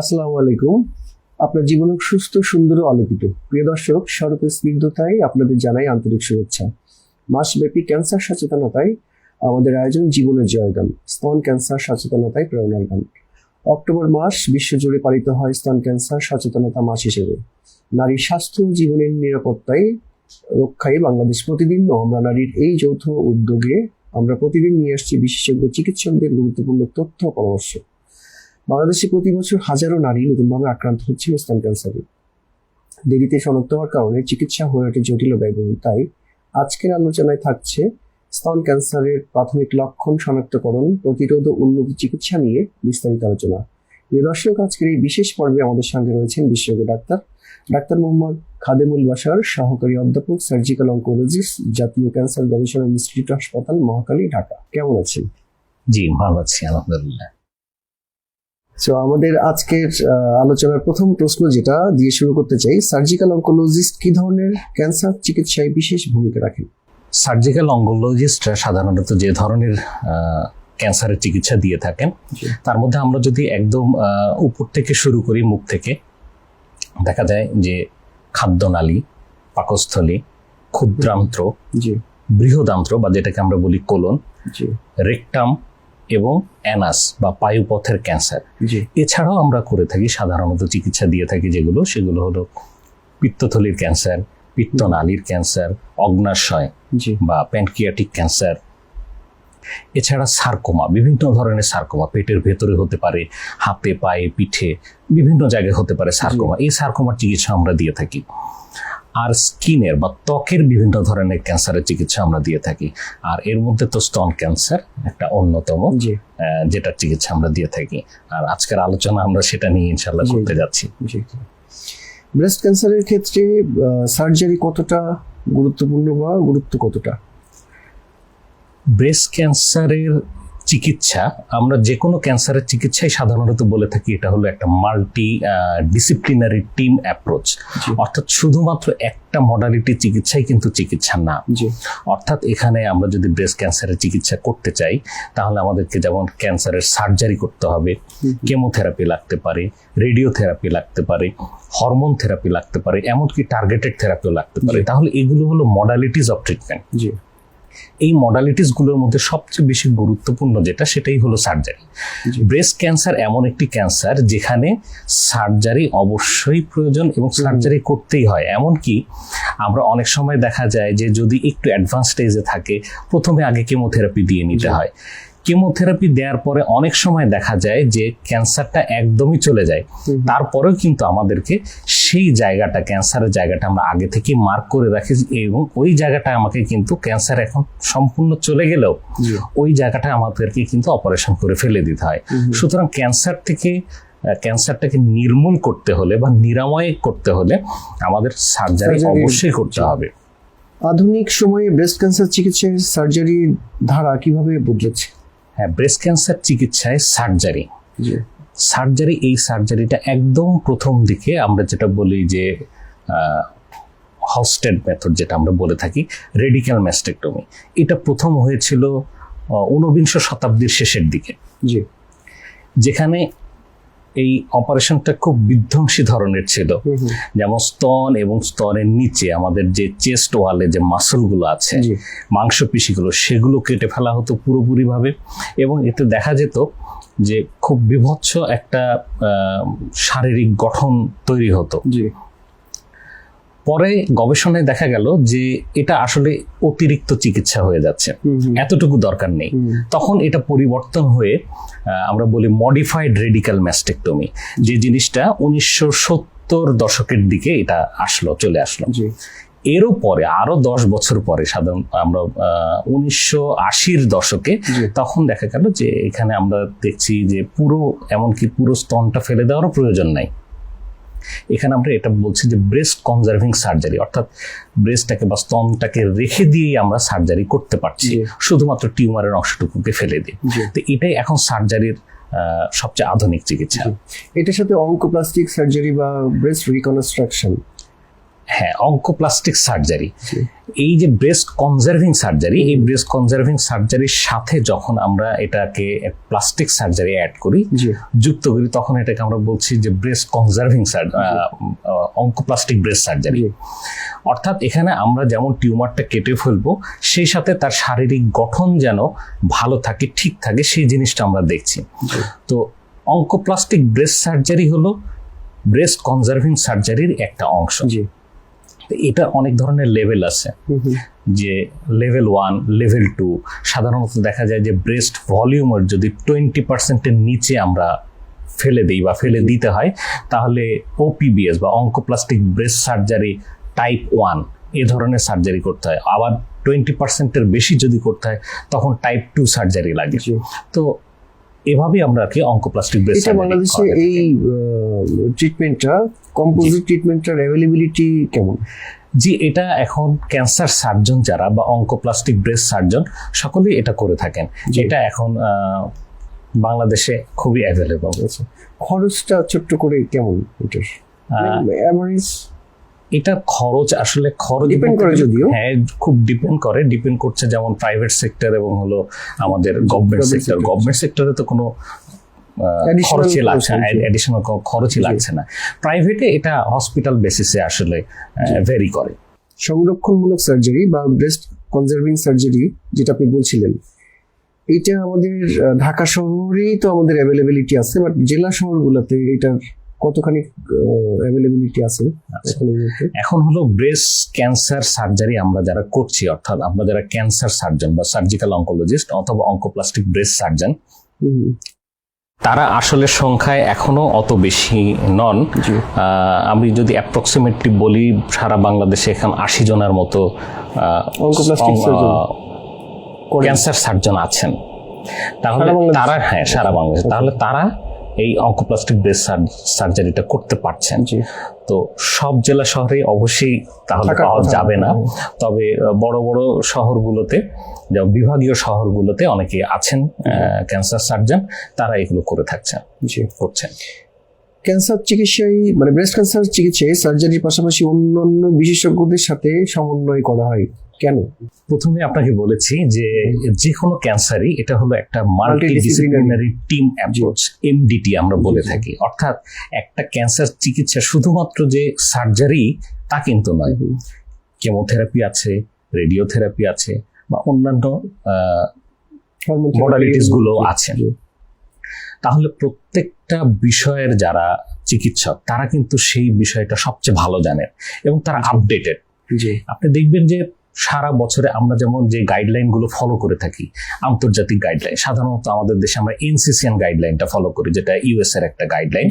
আসসালামু আলাইকুম। আপনার জীবন সুস্থ, সুন্দর, আলোকিত। প্রিয় দর্শক শরতের স্নিগ্ধতায় আপনাদের জানাই আন্তরিক শুভেচ্ছা। মাসব্যাপী ক্যান্সার সচেতনতায় আমাদের আয়োজন জীবনের জয়গান স্তন ক্যান্সার সচেতনতায় প্রেরণার গান। অক্টোবর মাস বিশ্বজুড়ে পালিত হয় স্তন ক্যান্সার সচেতনতা মাস হিসেবে। নারীর স্বাস্থ্য জীবনের নিরাপত্তায় রক্ষায় বাংলাদেশ প্রতিদিন আমরা নারীর এই যৌথ উদ্যোগে আমরা প্রতিদিন নিয়ে আসছি বিশেষজ্ঞ চিকিৎসকদের গুরুত্বপূর্ণ তথ্য পরামর্শ। বাংলাদেশে প্রতি বছর হাজারো নারী নতুনভাবে আক্রান্ত হচ্ছিল স্তন ক্যান্সারে। দেরিতে শনাক্ত হওয়ার কারণে চিকিৎসা হয়ে ওঠে জটিল ব্যয়বহুল তাই আজকের আলোচনায় থাকছে স্তন ক্যান্সারের প্রাথমিক লক্ষণ শনাক্তকরণ, প্রতিরোধ ও উন্নতি চিকিৎসা নিয়ে বিস্তারিত আলোচনা। দর্শক, আজকের এই বিশেষ পর্বে আমাদের সঙ্গে রয়েছেন বিশেষজ্ঞ ডাক্তার ডাক্তার মোহাম্মদ খাদেমুল বাসার সহকারী অধ্যাপক সার্জিক্যাল অঙ্কোলজিস্ট জাতীয় ক্যান্সার গবেষণা ইনস্টিটিউট হাসপাতাল, মহাকালী, ঢাকা। কেমন আছেন? জি, ভালো আছি, আলহামদুলিল্লাহ। তো আমাদের আজকের আলোচনার প্রথম প্রশ্ন যেটা দিয়ে শুরু করতে চাই সার্জিক্যাল অঙ্কোলজিস্ট কি ধরনের ক্যান্সার চিকিৎসায় বিশেষ ভূমিকা রাখেন সার্জিক্যাল অঙ্কোলজিস্টরা সাধারণত যে ধরনের ক্যান্সারের চিকিৎসা দিয়ে থাকেন তার মধ্যে আমরা যদি একদম উপর থেকে শুরু করি মুখ থেকে দেখা যায় যে খাদ্যনালী পাকস্থলী ক্ষুদ্রান্ত্র বৃহদান্ত্র বা যেটাকে আমরা বলি কোলন রেকটাম এবং অ্যানাস বা পায়ুপথের ক্যান্সার। এছাড়াও আমরা করে থাকি সাধারণত চিকিৎসা দিয়ে থাকি যেগুলো সেগুলো হলো পিত্তথলির ক্যান্সার পিত্তনালীর ক্যান্সার অগ্নাশয় বা প্যানক্রিয়াটিক ক্যান্সার। এছাড়া সার্কোমা বিভিন্ন ধরনের সার্কোমা পেটের ভেতরে হতে পারে হাতে পায়ে পিঠে বিভিন্ন জায়গায় হতে পারে সার্কোমা। এই সার্কোমার চিকিৎসা আমরা দিয়ে থাকি। আর স্কিনের বা ত্বকের বিভিন্ন ধরনের ক্যান্সারের চিকিৎসা আমরা দিয়ে থাকি। আর এর মধ্যে তো স্তন ক্যান্সার একটা অন্যতম যেটার চিকিৎসা আমরা দিয়ে থাকি। আর আজকের আলোচনা আমরা সেটা নিয়ে ইনশাল্লাহ করতে যাচ্ছি। ব্রেস্ট ক্যান্সারের ক্ষেত্রে সার্জারি কতটা গুরুত্বপূর্ণ বা গুরুত্ব কতটা? ব্রেস্ট ক্যান্সারের চিকিৎসা আমরা যে কোনো ক্যান্সারের চিকিৎসাই সাধারণত বলে থাকি এটা হলো একটা মাল্টি ডিসিপ্লিনারি টিম অ্যাপ্রোচ অর্থাৎ শুধুমাত্র একটা মডালিটি চিকিৎসাই কিন্তু চিকিৎসা না। অর্থাৎ এখানে আমরা যদি ব্রেস্ট ক্যান্সারের চিকিৎসা করতে চাই তাহলে আমাদেরকে যেমন ক্যান্সারের সার্জারি করতে হবে কেমোথেরাপি লাগতে পারে রেডিওথেরাপি লাগতে পারে হরমোন থেরাপি লাগতে পারে এমনকি টার্গেটেড থেরাপিও লাগতে পারে। তাহলে এগুলো হলো মডালিটিস অফ ট্রিটমেন্ট জি। এই মডালিটিসগুলোর মধ্যে সবচেয়ে বেশি গুরুত্বপূর্ণ যেটা সেটাই হলো সার্জারি ব্রেস্ট ক্যান্সার এমন একটি ক্যান্সার যেখানে সার্জারি অবশ্যই প্রয়োজন এবং সার্জারি করতেই হয়। এমনকি আমরা অনেক সময় দেখা যায় যে যদি একটু অ্যাডভান্স স্টেজে থাকে প্রথমে আগে কেমোথেরাপি দিয়ে নিতে হয়। কেমোথেরাপি দেওয়ার পরে অনেক সময় দেখা যায় যে ক্যান্সারটা একদমই চলে যায়। তারপরেও কিন্তু আমাদেরকে সেই জায়গাটা ক্যান্সারের জায়গাটা আমরা আগে থেকে মার্ক করে রাখি এবং ওই জায়গাটা আমাকে কিন্তু ক্যান্সার এখন সম্পূর্ণ চলে গেলেও ওই জায়গাটা আমাদেরকে কিন্তু অপারেশন করে ফেলে দিতে হয়। সুতরাং ক্যান্সার থেকে ক্যান্সারটাকে নির্মূল করতে হলে বা নিরাময় করতে হলে আমাদের সার্জারি অবশ্যই করতে হবে। আধুনিক সময়ে ব্রেস্ট ক্যান্সার চিকিৎসায় সার্জারির ধারা কীভাবে বদলেছে? হ্যাঁ ব্রেস্ট ক্যান্সার চিকিৎসায় সার্জারি সার্জারি এই সার্জারিটা একদম প্রথম দিকে আমরা যেটা বলি যে হস্টেড মেথড যেটা আমরা বলে থাকি রেডিক্যাল ম্যাস্টেকটমি এটা প্রথম হয়েছিল ঊনবিংশ শতাব্দীর শেষের দিকে। জি। যেখানে এই অপারেশনটা খুব বিধ্বংসী ধরনের ছিল। যেমন স্তন এবং স্তনের নিচে আমাদের যে চেস্ট ওয়ালে যে মাসলগুলো আছে মাংসপেশিগুলো সেগুলো কেটে ফেলা হতো পুরোপুরিভাবে এবং এতে দেখা যেত যে খুব বিভৎস একটা শারীরিক গঠন তৈরি হতো। পরে গবেষণায় দেখা গেল যে এটা আসলে অতিরিক্ত চিকিৎসা হয়ে যাচ্ছে। এতটুকু দরকার নেই। তখন এটা পরিবর্তন হয়ে আমরা বলি মডিফাইড রেডিক্যাল ম্যাস্টেক্টমি যে জিনিসটা উনিশশো সত্তর দশকের দিকে এটা আসলো চলে আসলো। এরও পরে আরও দশ বছর পরে সাধারণ আমরা উনিশশো আশির দশকে তখন দেখা গেল যে এখানে আমরা দেখছি যে পুরো এমনকি পুরো স্তনটা ফেলে দেওয়ারও প্রয়োজন নাই। এখানে আমরা এটা বলছি যে ব্রেস্ট কনজার্ভিং সার্জারি অর্থাৎ ব্রেস্টটাকে বা স্তনটাকে রেখে দিয়েই আমরা সার্জারি করতে পারছি। শুধুমাত্র টিউমারের অংশটুকুকে ফেলে দিই তো এটাই এখন সার্জারির সবচেয়ে আধুনিক চিকিৎসা। এটার সাথে অঙ্কোপ্লাস্টিক সার্জারি বা ব্রেস্ট রিকনস্ট্রাকশন হ্যাঁ অঙ্কোপ্লাস্টিক সার্জারি এই যে ব্রেস্ট কনজার্ভিং সার্জারি এই ব্রেস্ট কনজার্ভিং সার্জারির সাথে যখন আমরা এটাকে প্লাস্টিক সার্জারি অ্যাড করি যুক্ত করি তখন এটাকে আমরা বলছি যে breast conserving oncoplastic breast surgery অর্থাৎ এখানে আমরা যেমন টিউমারটা কেটে ফেলব সেই সাথে তার শারীরিক গঠন যেন ভালো থাকে ঠিক থাকে সেই জিনিসটা আমরা দেখছি। তো অঙ্কোপ্লাস্টিক ব্রেস্ট সার্জারি হলো ব্রেস্ট কনজার্ভিং সার্জারির একটা অংশ। তো এটা অনেক ধরনের লেভেল আছে। যে লেভেল ওয়ান লেভেল টু সাধারণত দেখা যায় যে ব্রেস্ট ভলিউমের যদি টোয়েন্টি পার্সেন্টের নিচে আমরা ফেলে দিই বা ফেলে দিতে হয় তাহলে ওপিবিএস বা oncoplastic breast surgery type one এ ধরনের সার্জারি করতে হয়। আবার টোয়েন্টি পার্সেন্টের বেশি যদি করতে হয় তখন টাইপ টু সার্জারি লাগে। তো এভাবেই আমরা আর কি অঙ্কোপ্লাস্টিক ব্রেস্ট বাংলাদেশে এই ট্রিটমেন্টটা কম্পোজিট ট্রিটমেন্টটার অ্যাভেলেবিলিটি কেমন? জি এটা এখন ক্যান্সার সার্জন যারা বা অঙ্কোপ্লাস্টিক ব্রেস্ট সার্জন সকলেই এটা করে থাকেন। এটা এখন বাংলাদেশে খুবই অ্যাভেলেবল আচ্ছা খরচটা ছোট্ট করে কেমন এটার? অ্যাভারেজ এটা খরচ আসলে খরচ ডিপেন্ড করে যদিও। হ্যাঁ খুব ডিপেন্ড করে। ডিপেন্ড করছে যেমন প্রাইভেট সেক্টর এবং হলো আমাদের গভর্নমেন্ট সেক্টর। গভর্নমেন্ট সেক্টরে তো কোনো খরচই লাগছে না খরচ, লাগছে না। প্রাইভেটে এটা হসপিটাল বেসিসে আসলে ভেরি করে। সংরক্ষণমূলক সার্জারি বা ব্রেস্ট কনজার্ভিং সার্জারি যেটা আপনি বলছিলেন এটা আমাদের ঢাকা শহরেই তো আমাদের অ্যাভেলেবিলিটি আছে বাট জেলা শহরগুলোতে এটার কতখানি অ্যাভেলেবিলিটি আছে আচ্ছা। এখন হলো ব্রেস্ট ক্যান্সার সার্জারি আমরা যারা করছি অর্থাৎ আমরা যারা ক্যান্সার সার্জন বা সার্জিক্যাল অঙ্কোলজিস্ট অথবা অঙ্কোপ্লাস্টিক ব্রেস্ট সার্জন তারা আসলে সংখ্যায় এখনও অত বেশি নন। আমি যদি অ্যাপ্রক্সিমেটলি বলি সারা বাংলাদেশে এখন আশি জনের মতো। ক্যান্সার সার্জন আছেন। তাহলে তারা হ্যাঁ সারা বাংলাদেশে। তাহলে তারা এই অঙ্কোপ্লাস্টিক ব্রেস্ট সার্জারিটা করতে পারছেন। জি। তো সব জেলা শহরে অবশ্যই তাহলে পাওয়া যাবে না। তবে বড় বড় শহরগুলোতে যেমন বিভাগীয় শহরগুলোতে অনেকে আছেন ক্যান্সার সার্জন তারা এগুলো করে থাকছেন জি। করছেন। ক্যান্সার চিকিৎসায় মানে ব্রেস্ট ক্যান্সার চিকিৎসায় সার্জারির পাশাপাশি অন্যান্য বিশেষজ্ঞদের সাথে সমন্বয় করা হয়। কেন? প্রথমে আপনাকে বলেছি যে যে কোনো ক্যান্সারই এটা হলো একটা multidisciplinary team approach MDT আমরা বলে। থাকি। অর্থাৎ একটা ক্যান্সার চিকিৎসা শুধুমাত্র যে সার্জারি তা কিন্তু নয়। কেমোথেরাপি আছে রেডিওথেরাপি আছে বা অন্যান্য মডালিটিসগুলো আছে। তাহলে প্রত্যেকটা বিষয়ের যারা চিকিৎসক তারা কিন্তু সেই বিষয়টা সবচেয়ে ভালো জানেন এবং তারা আপডেটেড আপনি দেখবেন যে সারা বছরে আমরা যেমন যে গাইডলাইনগুলো ফলো করে থাকি, আন্তর্জাতিক গাইডলাইন সাধারণত আমাদের দেশে আমরা এনসিসিএন গাইডলাইনটা ফলো করি, যেটা ইউএস এর একটা গাইডলাইন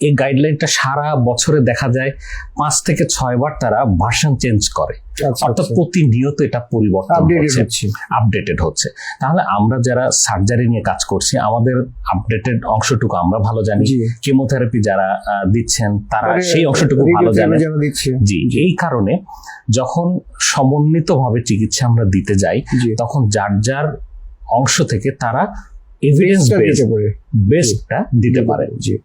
এই গাইডলাইনটা সারা বছরে দেখা যায় পাঁচ থেকে ছয় বার তারা ভার্সন চেঞ্জ করে। আচ্ছা অর্থাৎ প্রতিনিয়ত এটা পরিবর্তন আপডেটেড হচ্ছে হচ্ছে। আপডেটেড হচ্ছে। তাহলে আমরা যারা সার্জারি নিয়ে কাজ করছি আমাদের আপডেটেড অংশটুকু আমরা ভালো জানি। কেমোথেরাপি যারা দিচ্ছেন তারা সেই অংশটুকু ভালো জানে। জি এই কারণে যখন সমন্বিতভাবে চিকিৎসা আমরা দিতে যাই তখন যার যার অংশ থেকে তারা এভিডেন্স Best টা দিতে পারে বেস্টটা দিতে পারে। জি।